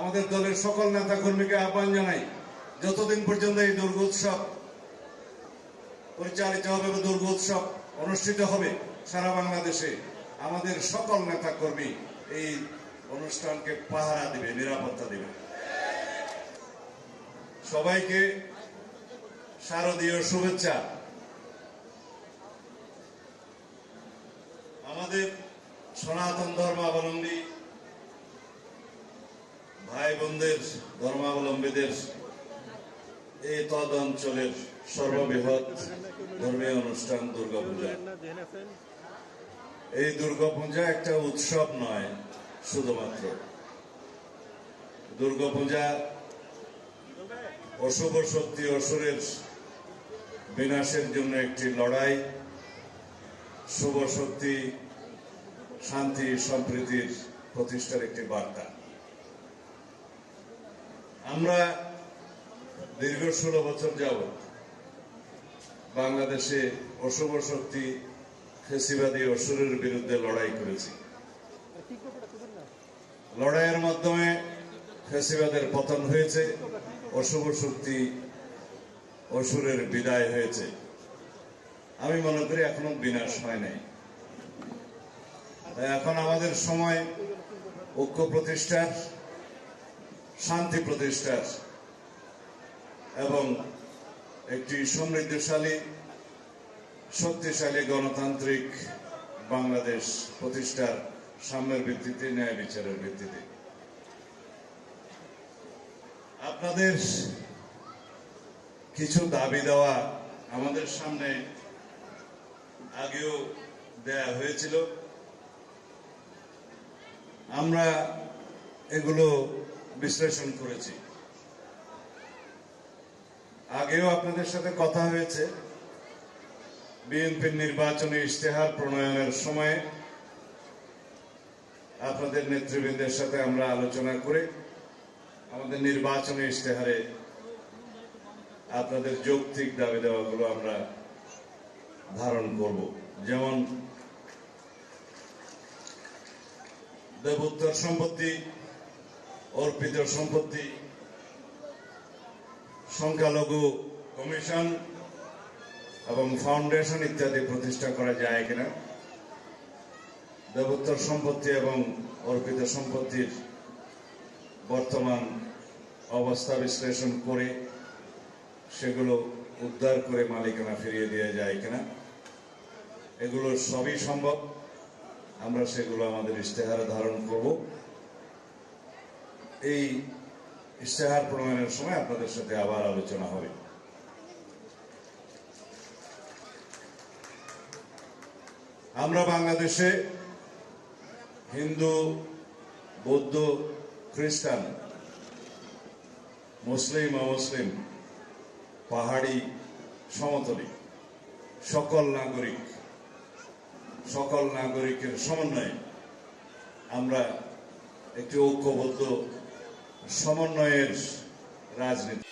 আমাদের দলের সকল নেতা কর্মীকে আহ্বান জানাই, যতদিন পর্যন্ত এই দুর্গোৎসব পরিচালিত হবে বা দুর্গোৎসব অনুষ্ঠিত হবে সারা বাংলাদেশে, আমাদের সকল নেতা কর্মী এই অনুষ্ঠানকে পাহারা দিবে, নিরাপত্তা দিবে। সবাইকে শারদীয় শুভেচ্ছা। আমাদের সনাতন ধর্মাবলম্বী বোনদের ধর্মাবলম্বীদের এই তদ অঞ্চলের সর্ববৃহৎ ধর্মীয় অনুষ্ঠান দুর্গাপূজা। এই দুর্গাপূজা একটা উৎসব নয়, শুধুমাত্র। দুর্গাপূজা অশুভ শক্তি অসুরের বিনাশের জন্য একটি লড়াই, শুভ শক্তি, শান্তি, সম্প্রীতির প্রতিষ্ঠার একটি বার্তা। আমরা দীর্ঘ ষোলো বছর যাবৎ বাংলাদেশে অশুভ শক্তি, ফেসিবাদী অসুরের বিরুদ্ধে লড়াই করেছি। লড়াইয়ের মাধ্যমে ফেসিবাদের পতন হয়েছে, অশুভ শক্তি অসুরের বিদায় হয়েছে। আমি মনে করি এখনও বিনাশ হয় নাই। এখন আমাদের সময় ঐক্য প্রতিষ্ঠার শান্তি প্রতিষ্ঠার এবং একটি সমৃদ্ধশালী, শক্তিশালী গণতান্ত্রিক বাংলাদেশ প্রতিষ্ঠার সাম্যের ভিত্তিতে, ন্যায় বিচারের ভিত্তিতে। আপনাদের কিছু দাবি দেওয়া আমাদের সামনে আগেও দেয়া হয়েছিল। আমরা এগুলো বিশ্লেষণ করেছি। আগেও আপনাদের সাথে কথা হয়েছে, বিএনপির নির্বাচনী ইশতেহার প্রণয়নের সময়ে আপনাদের নেতৃবৃন্দের সাথে আমরা আলোচনা করে আমাদের নির্বাচনী ইশতেহারে আপনাদের যৌক্তিক দাবি দেওয়াগুলো আমরা ধারণ করব। যেমন, দেবোত্তর সম্পত্তি অর্পিত সম্পত্তি, সংখ্যালঘু কমিশন এবং ফাউন্ডেশন ইত্যাদি প্রতিষ্ঠা করা যায় কিনা, দেবোত্তর সম্পত্তি এবং অর্পিত সম্পত্তির বর্তমান অবস্থা বিশ্লেষণ করে সেগুলো উদ্ধার করে মালিকানা ফিরিয়ে দেওয়া যায় কিনা, এগুলো সবই সম্ভব। আমরা সেগুলো আমাদের ইশতেহারে ধারণ করব। এই ইশতেহার প্রণয়নের সময় আপনাদের সাথে আবার আলোচনা হবে। আমরা বাংলাদেশে হিন্দু, বৌদ্ধ, খ্রিস্টান, মুসলিম, অমুসলিম, পাহাড়ি, সমতলী, সকল নাগরিক, সকল নাগরিকের সমন্বয়ে আমরা একটি ঐক্যবদ্ধ সমন্বয়ের রাজনীতি।